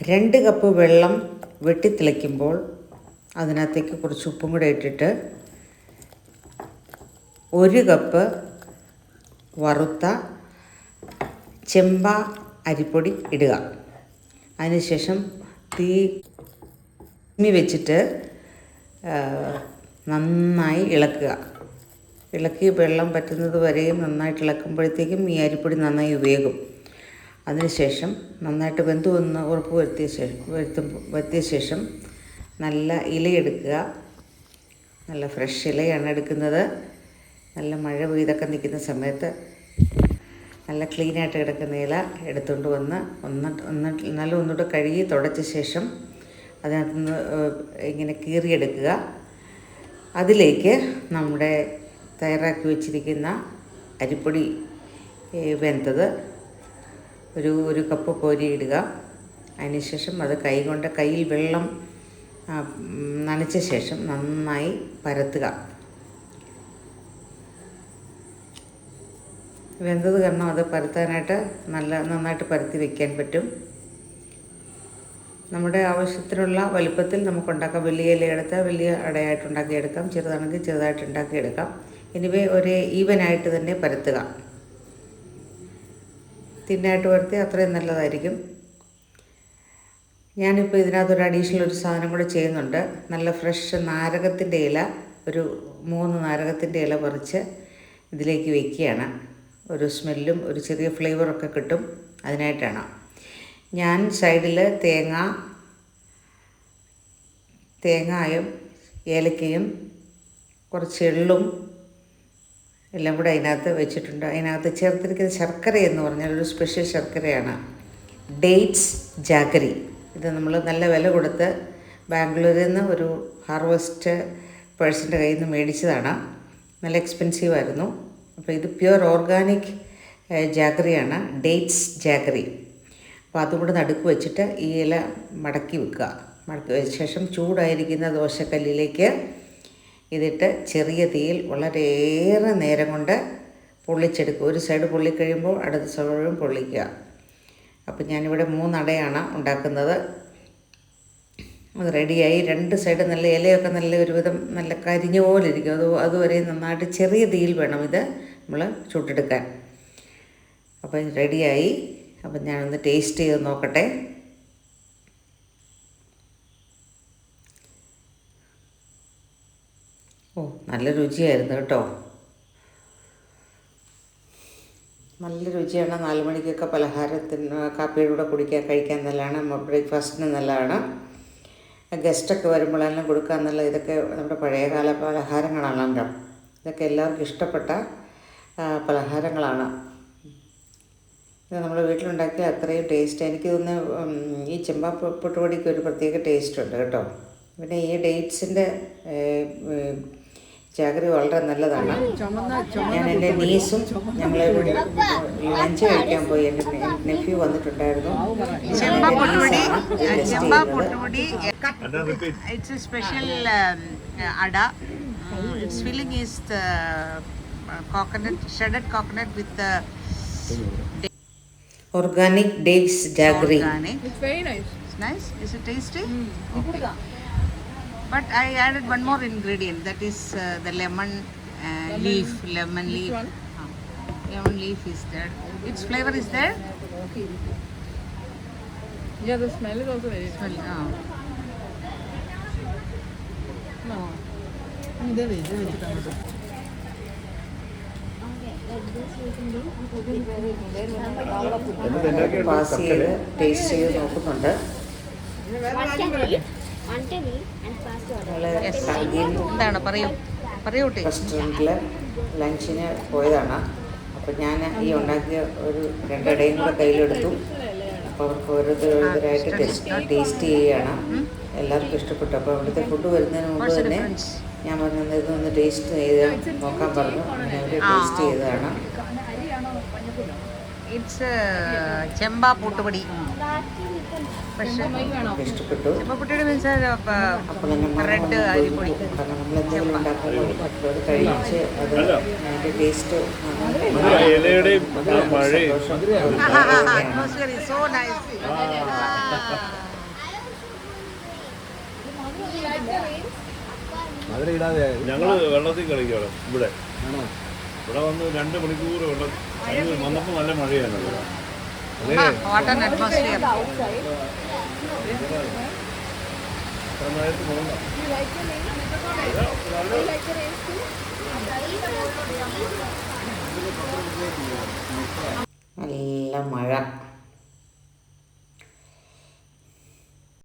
രണ്ട് കപ്പ് വെള്ളം വെട്ടിത്തിളയ്ക്കുമ്പോൾ അതിനകത്തേക്ക് കുറച്ച് ഉപ്പും കൂടെ ഇട്ടിട്ട് ഒരു കപ്പ് വറുത്ത ചെമ്പ അരിപ്പൊടി ഇടുക. അതിനുശേഷം തീ മി വെച്ചിട്ട് നന്നായി ഇളക്കുക. ഇളക്കി വെള്ളം പറ്റുന്നത് വരെയും നന്നായിട്ട് ഇളക്കുമ്പോഴത്തേക്കും ഈ അരിപ്പൊടി നന്നായി വേകും. അതിനുശേഷം നന്നായിട്ട് വെന്തു വന്ന് ഉറപ്പ് വരുത്തിയ ശേഷം വരുത്തുമ്പോൾ വരുത്തിയ ശേഷം നല്ല ഇലയെടുക്കുക. നല്ല ഫ്രഷ് ഇലയാണ് എടുക്കുന്നത്. നല്ല മഴ പെയ്തൊക്കെ നിൽക്കുന്ന സമയത്ത് നല്ല ക്ലീനായിട്ട് കിടക്കുന്ന ഇല എടുത്തുകൊണ്ട് വന്ന് ഒന്ന് ഒന്ന് നല്ല ഒന്നുകൂടെ കഴുകി തുടച്ച ശേഷം അതിനകത്ത് നിന്ന് ഇങ്ങനെ കീറിയെടുക്കുക. അതിലേക്ക് നമ്മുടെ തയ്യാറാക്കി വെച്ചിരിക്കുന്ന അരിപ്പൊടി വെന്തത് ഒരു ഒരു കപ്പ് കോരിയിടുക. അതിനുശേഷം അത് കൈ കൊണ്ട് കയ്യിൽ വെള്ളം നനച്ച ശേഷം നന്നായി പരത്തുക. വെന്തത് കാരണം അത് പരത്താനായിട്ട് നല്ല നന്നായിട്ട് പരത്തി വെക്കാൻ പറ്റും. നമ്മുടെ ആവശ്യത്തിനുള്ള വലുപ്പത്തിൽ നമുക്ക് ഉണ്ടാക്കാം വലിയ ഇല എടുത്താൽ വലിയ അടയായിട്ട് ഉണ്ടാക്കിയെടുക്കാം. ചെറുതാണെങ്കിൽ ചെറുതായിട്ട് ഉണ്ടാക്കിയെടുക്കാം. എനിവേ ഒരേ ഈവനായിട്ട് തന്നെ പരത്തുക. തിന്നായിട്ട് വരുത്തി അത്രയും നല്ലതായിരിക്കും. ഞാനിപ്പോൾ ഇതിനകത്തൊരു അഡീഷണൽ ഒരു സാധനം കൂടെ ചെയ്യുന്നുണ്ട്. നല്ല ഫ്രഷ് നാരകത്തിന്റെ ഇല ഒരു മൂന്ന് നാരകത്തിന്റെ ഇല പറിച്ച് ഇതിലേക്ക് വയ്ക്കുകയാണ് ഒരു സ്മെല്ലും ഒരു ചെറിയ ഫ്ലേവറൊക്കെ കിട്ടും അതിനായിട്ടാണ്. ഞാൻ സൈഡിൽ തേങ്ങ തേങ്ങായും ഏലക്കയും കുറച്ച് എള്ളും എല്ലാം കൂടെ അതിനകത്ത് വെച്ചിട്ടുണ്ട്. അതിനകത്ത് ചേർത്തിരിക്കുന്ന ശർക്കര എന്ന് പറഞ്ഞാൽ ഒരു സ്പെഷ്യൽ ശർക്കരയാണ്. ഡേറ്റ്സ് ജാഗരി ഇത് നമ്മൾ നല്ല വില കൊടുത്ത് ബാംഗ്ലൂരിൽ നിന്ന് ഒരു ഹാർവസ്റ്റ് പേഴ്സന്റെ കയ്യിൽ നിന്ന് മേടിച്ചതാണ്. നല്ല എക്സ്പെൻസീവ് ആയിരുന്നു. അപ്പോൾ ഇത് പ്യുവർ ഓർഗാനിക് ജാഗറിയാണ്. ഡേറ്റ്സ് ജാഗറി അപ്പോൾ അതും കൂടെ നടുക്ക് വെച്ചിട്ട് ഈ ഇല മടക്കി വെക്കുക. മടക്കി വെച്ച ശേഷം ചൂടായിരിക്കുന്ന ദോശക്കല്ലിലേക്ക് ഇതിട്ട് ചെറിയ തീയിൽ വളരെയേറെ നേരം കൊണ്ട് പൊള്ളിച്ചെടുക്കുക. ഒരു സൈഡ് പൊള്ളിക്കഴിയുമ്പോൾ അടുത്ത സൈഡും പൊള്ളിക്കുക. അപ്പം ഞാനിവിടെ മൂന്നടയാണ് ഉണ്ടാക്കുന്നത്. അത് റെഡിയായി. രണ്ട് സൈഡ് നല്ല ഇലയൊക്കെ നല്ല ഒരുവിധം നല്ല കരിഞ്ഞ പോലെ ഇരിക്കും. അത് അതുവരെ നന്നായിട്ട് ചെറിയ തീയിൽ വേണം ഇത് നമ്മൾ ചുട്ടെടുക്കാൻ. അപ്പം റെഡിയായി. അപ്പം ഞാനൊന്ന് ടേസ്റ്റ് ചെയ്ത് നോക്കട്ടെ. ഓ. നല്ല രുചിയായിരുന്നു കേട്ടോ. നല്ല രുചിയാണ്. നാല് മണിക്കൊക്കെ പലഹാരത്തിന് കാപ്പിയുടെ കൂടെ കുടിക്കാൻ കഴിക്കാൻ നല്ലതാണ്. ബ്രേക്ക്ഫാസ്റ്റിന് നല്ലതാണ്. ഗസ്റ്റൊക്കെ വരുമ്പോഴെല്ലാം കൊടുക്കാൻ നല്ല ഇതൊക്കെ നമ്മുടെ പഴയകാല പലഹാരങ്ങളാണല്ലോ ഇതൊക്കെ എല്ലാവർക്കും ഇഷ്ടപ്പെട്ട പലഹാരങ്ങളാണ്. ഇത് നമ്മൾ വീട്ടിലുണ്ടാക്കിയാൽ അത്രയും ടേസ്റ്റ്. എനിക്ക് തോന്നുന്നു ഈ ചെമ്പാ പൊട്ടുപൊടിക്ക് ഒരു പ്രത്യേക ടേസ്റ്റ് ഉണ്ട് കേട്ടോ. പിന്നെ ഈ ഡേറ്റ്സിന്റെ ചാകരി വളരെ നല്ലതാണ്. ഞാൻ എന്റെ നീസും ഞങ്ങളെ ലഞ്ച് കഴിക്കാൻ പോയി. എന്റെ നെഫ്യൂ വന്നിട്ടുണ്ടായിരുന്നു. It's a special ada. It's filling is coconut shredded coconut with organic dates jaggery. It's very nice. It's nice. Is it tasty? Okay. But I added one more ingredient that is uh, the lemon uh, leaf. Lemon leaf. one? Ah, lemon leaf is there. Its flavor is there. Yeah, the smell is also very nice. Well, ah. No. Pass ചെയ്ത് taste ചെയ്ത് നോക്കുന്നുണ്ട് One can can eat എന്താണ് പറയൂ. പറയൂ റെസ്റ്റോറന്റിൽ ലഞ്ചിന് പോയതാണ്. അപ്പോൾ ഞാൻ ഈ ഉണ്ടാക്കിയ ഒരു രണ്ടിടയും കൂടെ കയ്യിലെടുത്തു. അപ്പോൾ അവർക്ക് ഓരോരുത്തരോരുത്തരായിട്ട് ടെസ്റ്റ് ടേസ്റ്റ് ചെയ്യുകയാണ് എല്ലാവർക്കും ഇഷ്ടപ്പെട്ടു. അപ്പോൾ അവിടുത്തെ ഫുഡ് വരുന്നതിന് മുമ്പ് തന്നെ? ഞാൻ പറഞ്ഞത് ഇതൊന്ന് ടേസ്റ്റ് ചെയ്ത് നോക്കാൻ പറഞ്ഞു. അങ്ങനെ അവർ ടേസ്റ്റ് ചെയ്തതാണ്. ഇറ്റ്സ് ചെമ്പ പൂട്ടുപൊടി. പക്ഷേ ചെമ്പപ്പുട്ടിയുടെ ചെമ്പ മീൻസ് റെഡ് അരിപ്പൊടി. Ah. മധുര ഇടാതെ ഞങ്ങൾ വെള്ളത്തിൽ കളിക്കണം ഇവിടെ. ഇവിടെ വന്ന് രണ്ട് മണിക്കൂർ വെള്ളം അതിന് വന്നപ്പോൾ നല്ല വാട്ട് ആൻ അറ്റ്മോസ്ഫിയർ പോകണ്ട നല്ല മഴ.